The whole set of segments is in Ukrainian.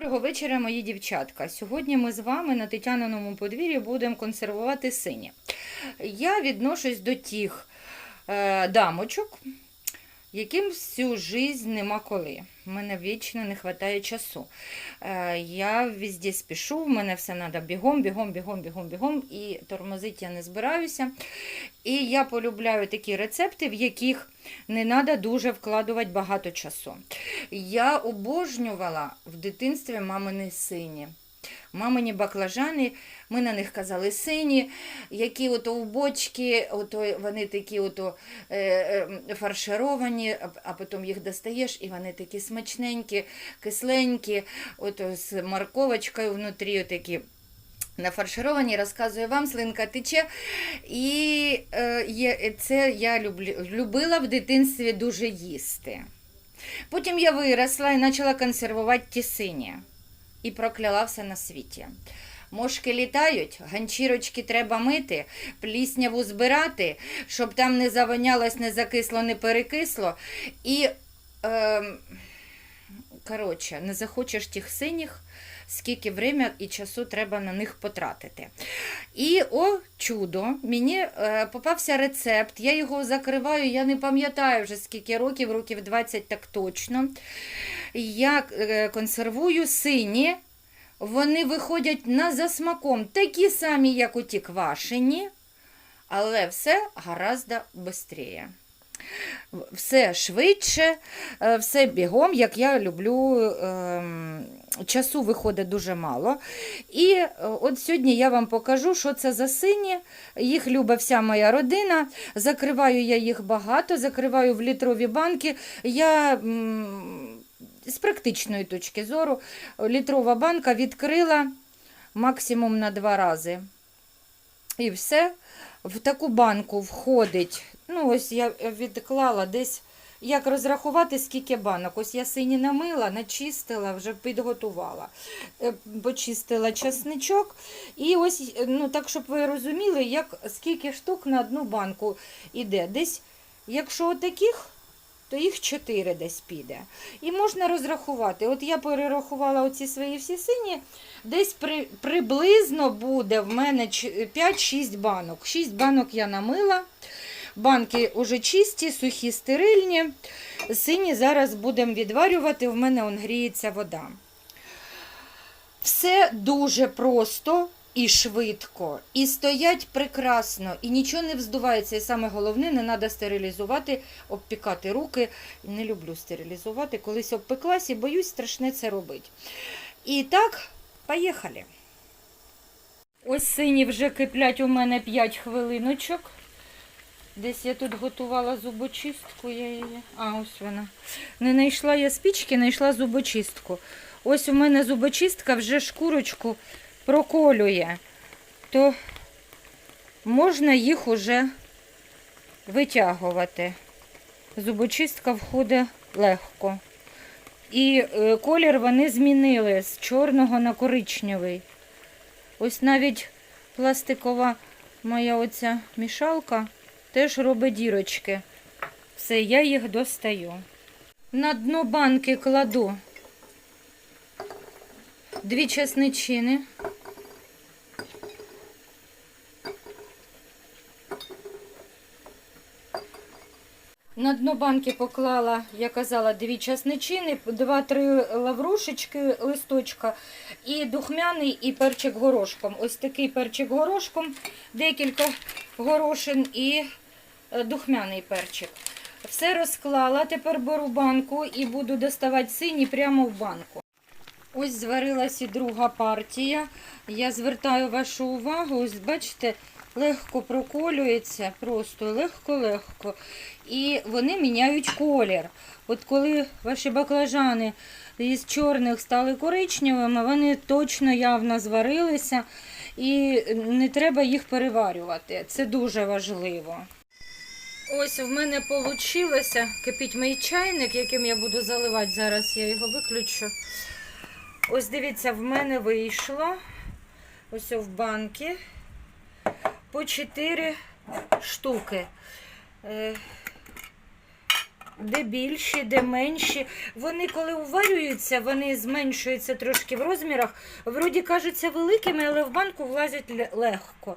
Доброго вечора, мої дівчатка. Сьогодні ми з вами на Тетяниному подвір'ї будемо консервувати сині. Я відношусь до тих е, дамочок, яким всю жизнь нема коли. У мене вічно не вистачає часу. Е, я везде спішу, в мене все треба бігом, бігом, бігом, бігом, бігом, і тормозити я не збираюся. І я полюбляю такі рецепти, в яких не треба дуже вкладувати багато часу. Я обожнювала в дитинстві мамини сині. Мамині баклажани, ми на них казали сині, які ото в бочки, ото вони такі ото, е, е, фаршировані, а, потім їх достаєш, і вони такі смачненькі, кисленькі, ото з морковочкою внутрі такі. Нафаршировані, розказую вам, слинка тече. І е, є, це я люблю, любила в дитинстві дуже їсти. Потім я виросла і почала консервувати ті сині. І прокляла все на світі. Мошки літають, ганчірочки треба мити, плісняву збирати, щоб там не завонялось, не закисло, не перекисло. І, е, коротше, не захочеш тих синіх, скільки время і часу треба на них потратити. І о чудо, мені е, попався рецепт, я його закриваю, я не пам'ятаю вже скільки років, років 20 так точно. Я е, консервую сині, вони виходять на засмаком, такі самі, як у ті квашені, але все гораздо швидше. Все швидше, е, все бігом, як я люблю. ем, Часу виходить дуже мало. І е, от сьогодні я вам покажу, що це за сині. Їх любить вся моя родина. Закриваю я їх багато, закриваю в літрові банки. Я з практичної точки зору літрова банка відкрила максимум на два рази. І все. В таку банку входить. Ну, ось я відклала десь. Як розрахувати, скільки банок? Ось я сині намила, начистила, вже підготувала. Е, Почистила часничок. І ось, е, ну так, щоб ви розуміли, як, скільки штук на одну банку йде. Десь, якщо отаких, то їх 4 десь піде. І можна розрахувати. От я перерахувала оці свої всі сині, десь при, приблизно буде в мене 5-6 банок. 6 банок я намила. Банки вже чисті, сухі, стерильні. Сині зараз будемо відварювати, в мене он гріється вода. Все дуже просто і швидко, і стоять прекрасно, і нічого не вздувається. І саме головне, не треба стерилізувати, обпікати руки. Не люблю стерилізувати. Колись обпеклась і боюсь страшне це робити. І так, поїхали. Ось сині вже киплять у мене 5 хвилиночок. Десь я тут готувала зубочистку, я її. А, ось вона. Не знайшла я спічки, знайшла зубочистку. Ось у мене зубочистка вже шкурочку проколює. То можна їх уже витягувати. Зубочистка входить легко. І е, колір вони змінили з чорного на коричневий. Ось навіть пластикова моя оця мішалка теж робить дірочки. Все, я їх достаю. На дно банки кладу дві чесничини. На дно банки поклала, я казала, дві часничини, два-три лаврушечки, листочка і духмяний і перчик горошком. Ось такий перчик горошком, декілька горошин і духмяний перчик. Все розклала, тепер беру банку і буду доставати сині прямо в банку. Ось зварилась і друга партія. Я звертаю вашу увагу, ось бачите, легко проколюється, просто легко-легко. І вони міняють колір. От коли ваші баклажани із чорних стали коричневими, вони точно явно зварилися і не треба їх переварювати. Це дуже важливо. Ось в мене вийшло кипить мій чайник, яким я буду заливати. Зараз я його виключу. Ось дивіться, в мене вийшло ось в банки по 4 штуки. Е, де більші, де менші. Вони, коли уварюються, вони зменшуються трошки в розмірах. Вроді кажуться великими, але в банку влазять легко.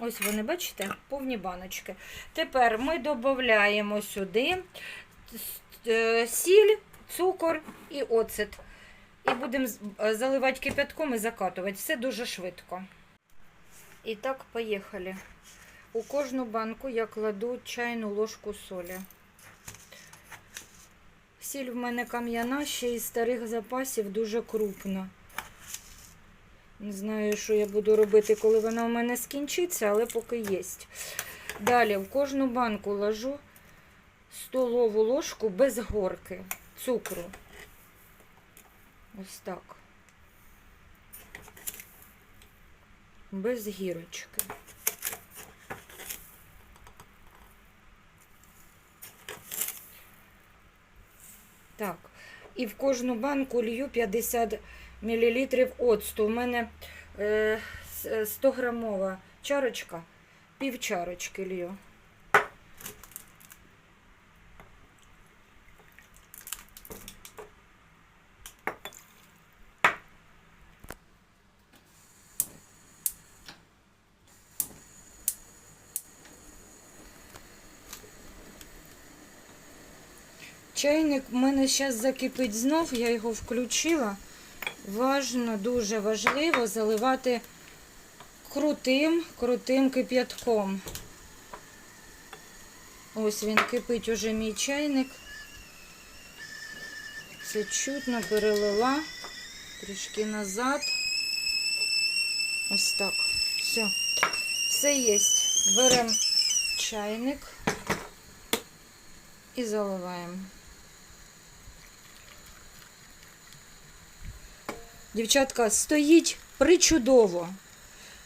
Ось вони, бачите, повні баночки. Тепер ми додаємо сюди е, сіль, цукор і оцет. І будемо е, заливати кипятком і закатувати. Все дуже швидко. І так, поїхали. У кожну банку я кладу чайну ложку солі. Сіль в мене кам'яна, ще із старих запасів дуже крупна. Не знаю, що я буду робити, коли вона у мене скінчиться, але поки є. Далі в кожну банку ложу столову ложку без горки цукру. Ось так. Без гірочки. Так. І в кожну банку лью 50 мл оцту. У мене е, 100 грамова чарочка, пів чарочки лью. Чайник в мене зараз закипить знов, я його включила. Важно, дуже важливо заливати крутим, крутим кип'ятком. Ось він кипить уже мій чайник. Це чутно перелила трішки назад. Ось так. Все. Все є. Беремо чайник і заливаємо. Дівчатка, стоїть причудово,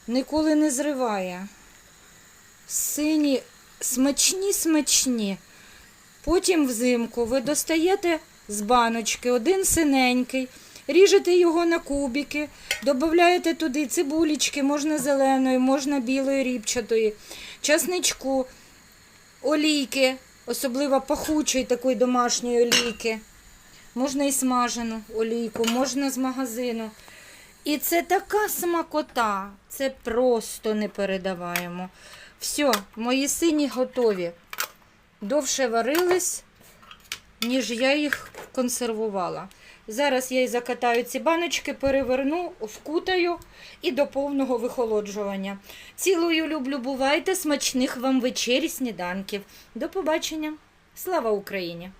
ніколи не зриває. Сині смачні, смачні. Потім взимку ви достаєте з баночки один синенький, ріжете його на кубики, додаєте туди цибулечки, можна зеленої, можна білої ріпчатої, часничку, олійки, особливо пахучої такої домашньої олійки. Можна і смажену олійку, можна з магазину. І це така смакота, це просто не передаваємо. Все, мої сині готові. Довше варились, ніж я їх консервувала. Зараз я і закатаю ці баночки, переверну, вкутаю і до повного вихолоджування. Цілую, люблю, бувайте, смачних вам вечері, сніданків. До побачення. Слава Україні!